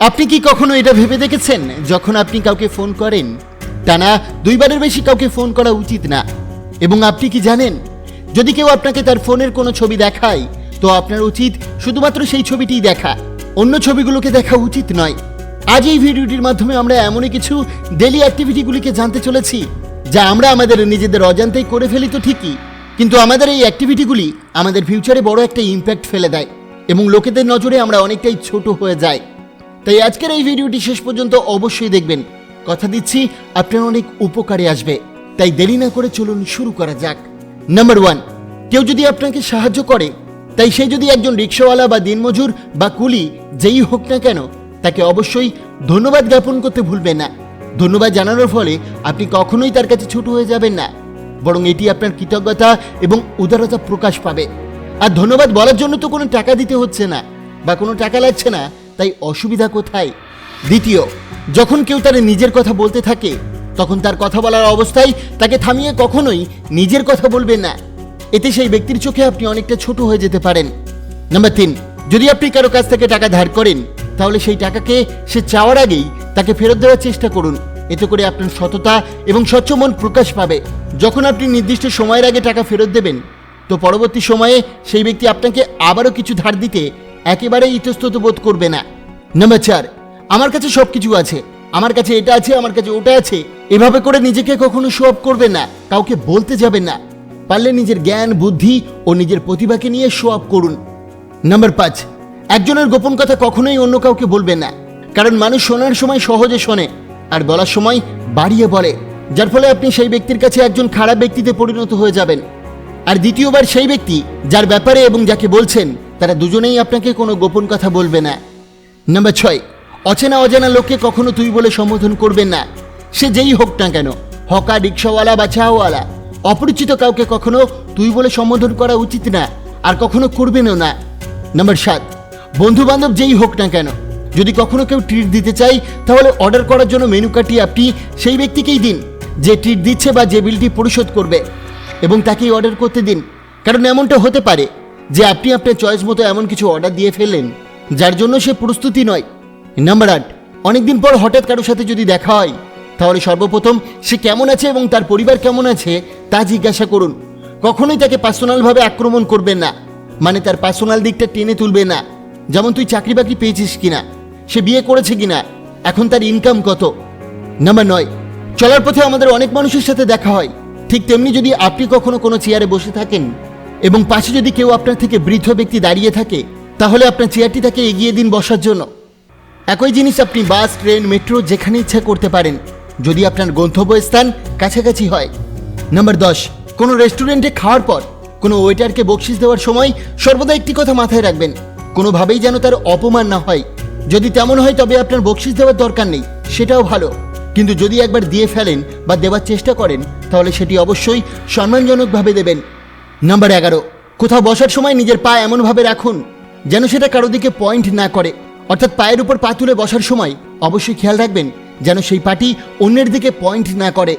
আপনি কি কখনো এটা ভেবে দেখেছেন? যখন আপনি কাউকে ফোন করেন টানা দুইবারের বেশি কাউকে ফোন করা উচিত না। এবং আপনি কি জানেন, যদি কেউ আপনাকে তার ফোনের কোনো ছবি দেখায়, তো আপনার উচিত শুধুমাত্র সেই ছবিটিই দেখা। অন্য ছবিগুলোকে দেখা উচিত নয়। আজ এই ভিডিওটির মাধ্যমে আমরা এমনই কিছু ডেলি অ্যাক্টিভিটিগুলিকে জানতে চলেছি, যা আমরা আমাদের নিজেদের অজান্তেই করে ফেলি তো ঠিকই। কিন্তু আমাদের এই অ্যাক্টিভিটিগুলি আমাদের ফিউচারে বড় একটা ইম্প্যাক্ট ফেলে দেয়, এবং লোকেদের নজরে আমরা অনেকটাই ছোট হয়ে যাই। তাই আজকের এই ভিডিওটি শেষ পর্যন্ত অবশ্যই দেখবেন। কথা দিচ্ছি, আপনার অনেক উপকারে আসবে। তাই দেরি না করে চলুন শুরু করা যাক। নাম্বার ওয়ান কেউ যদি আপনাকে সাহায্য করে, তাই সে যদি একজন রিক্সাওয়ালা বা দিনমজুর বা কুলি, যেই হোক না কেন, তাকে অবশ্যই ধন্যবাদ জ্ঞাপন করতে ভুলবেন না। ধন্যবাদ জানানোর ফলে আপনি কখনোই তার কাছে ছোট হয়ে যাবেন না। বরং এটি আপনার কৃতজ্ঞতা এবং উদারতা প্রকাশ পাবে। আর ধন্যবাদ বলার জন্য তো কোনো টাকা দিতে হচ্ছে না, বা কোনো টাকা লাগছে না তাই অসুবিধা কোথায়? দ্বিতীয়, যখন কেউ তার নিজের কথা বলতে থাকে, তখন তার কথা বলার অবস্থায় তাকে থামিয়ে কখনোই নিজের কথা বলবেন না। এতে সেই ব্যক্তির চোখে আপনি অনেকটা ছোট হয়ে যেতে পারেন। নাম্বার তিন, যদি আপনি কারও কাছ থেকে টাকা ধার করেন, তাহলে সেই টাকাকে সে চাওয়ার আগেই তাকে ফেরত দেওয়ার চেষ্টা করুন। এতে করে আপনার সততা এবং স্বচ্ছ মন প্রকাশ পাবে। যখন আপনি নির্দিষ্ট সময়ের আগে টাকা ফেরত দেবেন, তো পরবর্তী সময়ে সেই ব্যক্তি আপনাকে আবারও কিছু ধার দিতে একেবারেই ইতস্তত বোধ করবে না। নাম্বার চার, আমার কাছে সব কিছু আছে। আমার কাছে এটা আছে, আমার কাছে ওটা আছে। এভাবে করে নিজেকে কখনো শো অফ করবেন না, কাউকে বলতে যাবে না। পারলে নিজের জ্ঞান, বুদ্ধি ও নিজের প্রতিভাকে নিয়ে শো অফ করুন। নাম্বার পাঁচ, একজনের গোপন কথা কখনোই অন্য কাউকে বলবে না। কারণ মানুষ শোনার সময় সহজে শোনে, আর বলার সময় বাড়িয়ে বলে। যার ফলে আপনি সেই ব্যক্তির কাছে একজন খারাপ ব্যক্তিতে পরিণত হয়ে যাবেন। আর দ্বিতীয়বার সেই ব্যক্তি, যার ব্যাপারে এবং যাকে বলছেন তারা দুজনেই আপনাকে কোনো গোপন কথা বলবে না। নাম্বার ছয়, অচেনা অজানা লোককে কখনো তুই বলে সম্বোধন করবেন না। সে যেই হোক না কেন, হকা, রিক্সাওয়ালা বা চাওয়ালা, অপরিচিত কাউকে কখনো তুই বলে সম্বোধন করা উচিত না, আর কখনো করবেনও না। নাম্বার সাত বন্ধু বান্ধব যেই হোক না কেন, যদি কখনো কেউ ট্রিট দিতে চাই তাহলে অর্ডার করার জন্য মেনু কার্ডটি আপনি সেই ব্যক্তিকেই দিন, যে ট্রিট দিচ্ছে বা যে বিলটি পরিশোধ করবে, এবং তাকেই অর্ডার করতে দিন, কারণ এমনটা হতে পারে। যে আপনি আপনার চয়েস মতো এমন কিছু অর্ডার দিয়ে ফেললেন, যার জন্য সে প্রস্তুতি নয়। নাম্বার আট অনেকদিন পর হঠাৎ কারোর সাথে যদি দেখা হয়, তাহলে সর্বপ্রথম সে কেমন আছে এবং তার পরিবার কেমন আছে তা জিজ্ঞাসা করুন। কখনোই তাকে পার্সোনালভাবে আক্রমণ করবেন না মানে তার পার্সোনাল দিকটা টেনে তুলবে না। যেমন তুই চাকরি বাকরি পেয়েছিস কিনা, সে বিয়ে করেছে কিনা, এখন তার ইনকাম কত? নাম্বার নয়, চলার পথে আমাদের অনেক মানুষের সাথে দেখা হয়। ঠিক তেমনি যদি আপনি কখনো কোনো চেয়ারে বসে থাকেন এবং পাশে যদি কেউ আপনার থেকে বৃদ্ধ ব্যক্তি দাঁড়িয়ে থাকে, তাহলে আপনার চেয়ারটি তাকে এগিয়ে দিন বসার জন্য। একই জিনিস আপনি বাস, ট্রেন, মেট্রো যেখানে ইচ্ছা করতে পারেন। যদি আপনার গন্তব্যস্থান কাছাকাছি হয়। নাম্বার দশ, কোনো রেস্টুরেন্টে খাওয়ার পর কোনো ওয়েটারকে বকশিস দেওয়ার সময় সর্বদা একটি কথা মাথায় রাখবেন। কোনোভাবেই যেন তার অপমান না হয়। যদি তেমন হয় তবে আপনার বকশিস দেওয়ার দরকার নেই, সেটাও ভালো। কিন্তু যদি একবার দিয়ে ফেলেন বা দেওয়ার চেষ্টা করেন, তাহলে সেটি অবশ্যই সম্মানজনকভাবে দেবেন। নাম্বার এগারো। কোথাও বসার সময় নিজের পা এমনভাবে রাখুন যেন সেটা কারও দিকে পয়েন্ট না করে। অর্থাৎ পায়ের উপর পা তুলে বসার সময় অবশ্যই খেয়াল রাখবেন যেন সেই পাটি অন্যের দিকে পয়েন্ট না করে।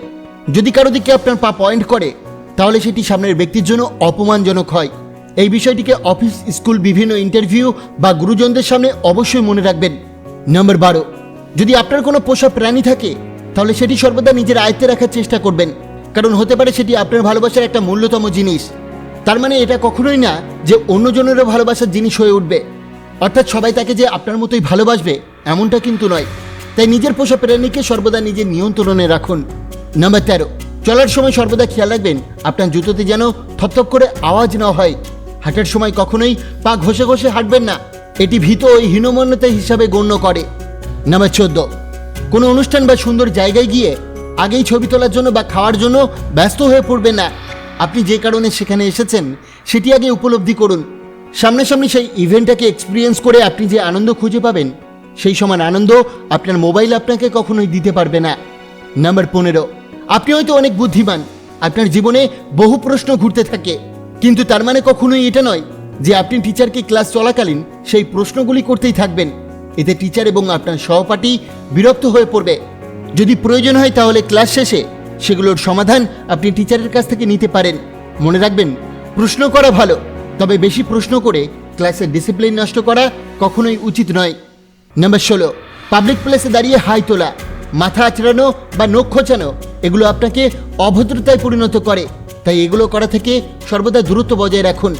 যদি কারও দিকে আপনার পা পয়েন্ট করে, তাহলে সেটি সামনের ব্যক্তির জন্য অপমানজনক হয়। এই বিষয়টিকে অফিস, স্কুল, বিভিন্ন ইন্টারভিউ বা গুরুজনদের সামনে অবশ্যই মনে রাখবেন। নম্বর বারো। যদি আপনার কোনো পোষা প্রাণী থাকে, তাহলে সেটি সর্বদা নিজের আয়ত্তে রাখার চেষ্টা করবেন। কারণ হতে পারে সেটি আপনার ভালোবাসার একটা মূল্যতম জিনিস। তার মানে এটা কখনোই না যে অন্যজনেরও ভালোবাসার জিনিস হয়ে উঠবে। অর্থাৎ সবাই তাকে যে আপনার মতোই ভালোবাসবে, এমনটা কিন্তু নয়। তাই নিজের পোষা প্রাণীকে সর্বদা নিজের নিয়ন্ত্রণে রাখুন। নাম্বার তেরো, চলার সময় সর্বদা খেয়াল রাখবেন, আপনার জুতোতে যেন থপথপ করে আওয়াজ না হয়। হাঁটার সময় কখনোই পা ঘষে ঘষে হাঁটবেন না, এটি ভীত ওই হীনমন্যতা হিসাবে গণ্য করে। নাম্বার চোদ্দ, কোনো অনুষ্ঠান বা সুন্দর জায়গায় গিয়ে আগেই ছবি তোলার জন্য বা খাওয়ার জন্য ব্যস্ত হয়ে পড়বেন না। আপনি যে কারণে সেখানে এসেছেন, সেটি আগে উপলব্ধি করুন। সামনাসামনি সেই ইভেন্টটাকে এক্সপিরিয়েন্স করে আপনি যে আনন্দ খুঁজে পাবেন, সেই সমান আনন্দ আপনার মোবাইল আপনাকে কখনোই দিতে পারবে না। নাম্বার পনেরো, আপনি হয়তো অনেক বুদ্ধিমান, আপনার জীবনে বহু প্রশ্ন ঘুরতে থাকে, কিন্তু তার মানে কখনোই এটা নয় যে আপনি টিচারকে ক্লাস চলাকালীন সেই প্রশ্নগুলি করতেই থাকবেন। এতে টিচার এবং আপনার সহপাঠী বিরক্ত হয়ে পড়বে। যদি প্রয়োজন হয় তাহলে ক্লাস শেষে সেগুলোর সমাধান আপনি টিচারের কাছ থেকে নিতে পারেন। মনে রাখবেন, প্রশ্ন করা ভালো, তবে বেশি প্রশ্ন করে ক্লাসের ডিসিপ্লিন নষ্ট করা কখনোই উচিত নয়। নাম্বার ষোলো পাবলিক প্লেসে দাঁড়িয়ে হাই তোলা, মাথা আচড়ানো বা নখ খোঁচানো, এগুলো আপনাকে অভদ্রতায় পরিণত করে। তাই এগুলো করা থেকে সর্বদা দূরত্ব বজায় রাখুন।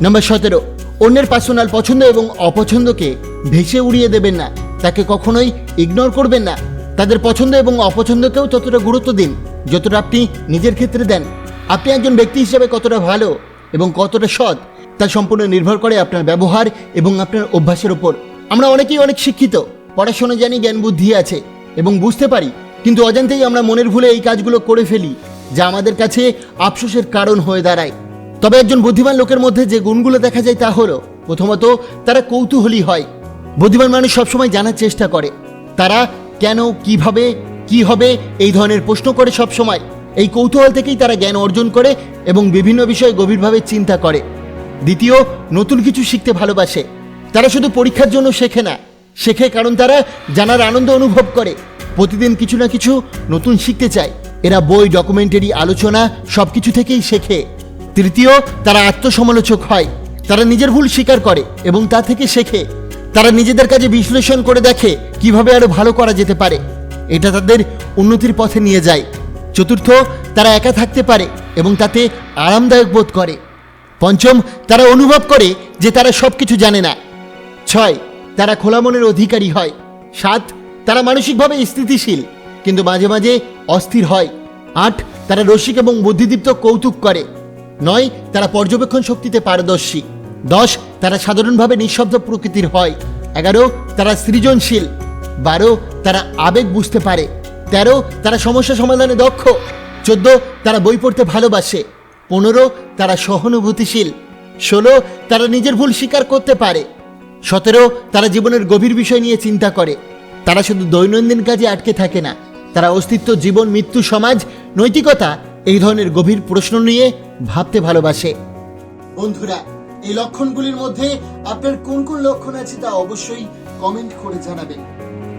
নাম্বার সতেরো, অন্যের পার্সোনাল পছন্দ এবং অপছন্দকে ভেসে উড়িয়ে দেবেন না। তাকে কখনোই ইগনোর করবেন না। তাদের পছন্দ এবং অপছন্দকেও ততটা গুরুত্ব দিন। যতটা আপনি নিজের ক্ষেত্রে দেন, আপনি একজন ব্যক্তি হিসেবে কতটা ভালো এবং কতটা সৎ, তা সম্পূর্ণ নির্ভর করে আপনার ব্যবহার এবং আপনার অভ্যাসের ওপর আমরা অনেকেই অনেক শিক্ষিত, পড়াশোনা জানি, জ্ঞান বুদ্ধি আছে এবং বুঝতে পারি, কিন্তু অজান্তেই আমরা মনের ভুলে এই কাজগুলো করে ফেলি, যা আমাদের কাছে আফসোসের কারণ হয়ে দাঁড়ায়। তবে একজন বুদ্ধিমান লোকের মধ্যে যে গুণগুলো দেখা যায় তা হলো, প্রথমত তারা কৌতূহলী হয়। বুদ্ধিমান মানুষ সবসময় জানার চেষ্টা করে, তারা কেন, কীভাবে কি হবে? এই ধরনের প্রশ্ন করে সব সময়। এই কৌতূহল থেকেই তারা জ্ঞান অর্জন করে এবং বিভিন্ন বিষয়ে গভীরভাবে চিন্তা করে। দ্বিতীয়, নতুন কিছু শিখতে ভালোবাসে। তারা শুধু পরীক্ষার জন্য শেখে না, শেখে কারণ তারা জানার আনন্দ অনুভব করে। প্রতিদিন কিছু না কিছু নতুন শিখতে চায়। এরা বই, ডকুমেন্টারি, আলোচনা সব কিছু থেকেই শেখে। তৃতীয়, তারা আত্মসমালোচক হয়। তারা নিজের ভুল স্বীকার করে এবং তা থেকে শেখে। তারা নিজেদের কাজে বিশ্লেষণ করে দেখে কীভাবে আরও ভালো করা যেতে পারে। এটা তাদের উন্নতির পথে নিয়ে যায়। চতুর্থ, তারা একা থাকতে পারে এবং তাতে আরামদায়ক বোধ করে। পঞ্চম, তারা অনুভব করে যে তারা সব কিছু জানে না। ছয়, তারা খোলা মনের অধিকারী হয়। সাত, তারা মানসিকভাবে স্থিতিশীল, কিন্তু মাঝে মাঝে অস্থির হয়। আট, তারা রসিক এবং বুদ্ধিদীপ্ত কৌতুক করে। নয়, তারা পর্যবেক্ষণ শক্তিতে পারদর্শী। দশ, তারা সাধারণভাবে নিঃশব্দ প্রকৃতির হয়। এগারো, তারা সৃজনশীল। বারো, তারা আবেগ বুঝতে পারে। তেরো, তারা সমস্যা সমাধানে দক্ষ। চোদ্দ, তারা বই পড়তে ভালোবাসে। পনেরো, তারা সহানুভূতিশীল। ষোলো, তারা নিজের ভুল স্বীকার করতে পারে। সতেরো, তারা জীবনের গভীর বিষয় নিয়ে চিন্তা করে। তারা শুধু দৈনন্দিন কাজে আটকে থাকে না। তারা অস্তিত্ব, জীবন, মৃত্যু, সমাজ, নৈতিকতা, এই ধরনের গভীর প্রশ্ন নিয়ে ভাবতে ভালোবাসে। বন্ধুরা, এই লক্ষণগুলির মধ্যে আপনার কোন কোন লক্ষণ আছে তা অবশ্যই কমেন্ট করে জানাবেন।